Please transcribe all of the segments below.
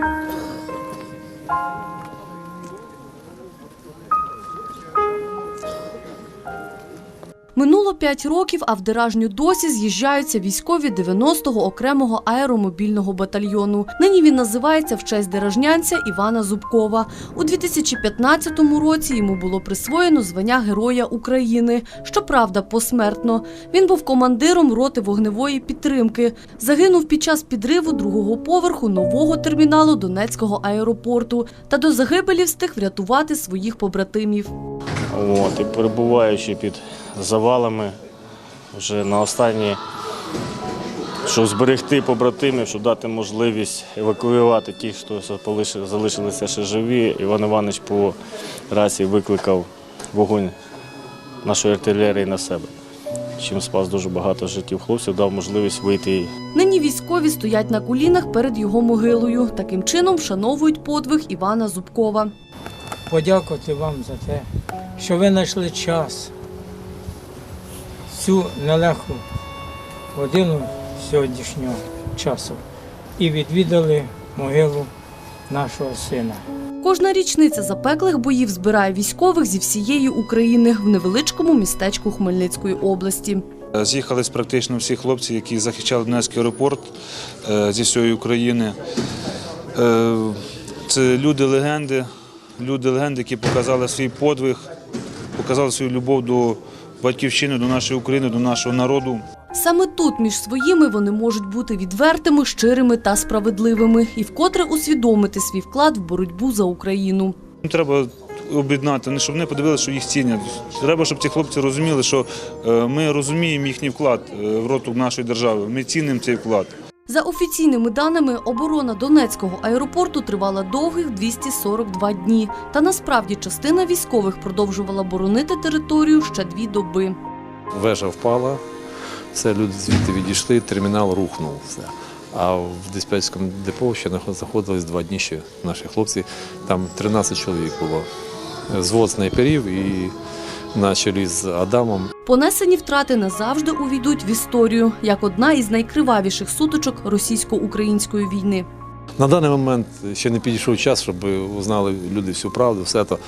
Thank you. Минуло 5 років, а в Деражню досі з'їжджаються військові 90-го окремого аеромобільного батальйону. Нині він називається в честь деражнянця Івана Зубкова. У 2015 році йому було присвоєно звання Героя України. Щоправда, посмертно. Він був командиром роти вогневої підтримки. Загинув під час підриву другого поверху нового терміналу Донецького аеропорту та до загибелі встиг врятувати своїх побратимів. От, і перебуваючи під завалами вже на останні, щоб зберегти побратимів, щоб дати можливість евакуювати тих, хто залишилися ще живі, Іван Іванович по рації викликав вогонь нашої артилерії на себе. Чим спас дуже багато життів хлопців, дав можливість вийти Нині військові стоять на колінах перед його могилою. Таким чином вшановують подвиг Івана Зубкова. подякувати вам за те, що ви знайшли час цю нелегку годину сьогоднішнього часу і відвідали могилу нашого сина. Кожна річниця запеклих боїв збирає військових зі всієї України в невеличкому містечку Хмельницької області. З'їхались практично всі хлопці, які захищали Донецький аеропорт е, зі всієї України. Е, Це люди легенди, люди легенди, які показали свій подвиг, показали свою любов до батьківщини, до нашої України, до нашого народу. Саме тут між своїми вони можуть бути відвертими, щирими та справедливими і вкотре усвідомити свій вклад в боротьбу за Україну. Треба об'єднати, не щоб вони подивилися, що їх цінять. Треба, щоб ці хлопці розуміли, що е, ми розуміємо їхній вклад е, в роту нашої держави. Ми цінимо цей вклад. За офіційними даними, оборона Донецького аеропорту тривала довгих 242 дні. Та насправді частина військових продовжувала боронити територію ще дві доби. Вежа впала, все, люди звідти відійшли, термінал рухнув. Все. А в диспетчерському депо ще наход- знаходились два дні ще наші хлопці. Там 13 чоловік було. Звод снайперів і на чолі з Адамом Понесені втрати назавжди увійдуть в історію як одна із найкривавіших сутичок російсько-української війни. На даний момент ще не підійшов час, щоб узнали люди всю правду, все то.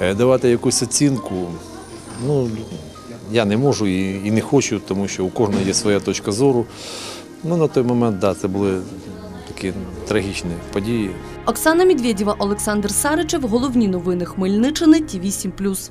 Е, Давати якусь оцінку, ну, я не можу і, і не хочу, тому що у кожного є своя точка зору. Ну, на той момент, да, це були такі трагічні події. Оксана Медведєва, Олександр Саричев. Головні новини Хмельниччини. Ті 8+.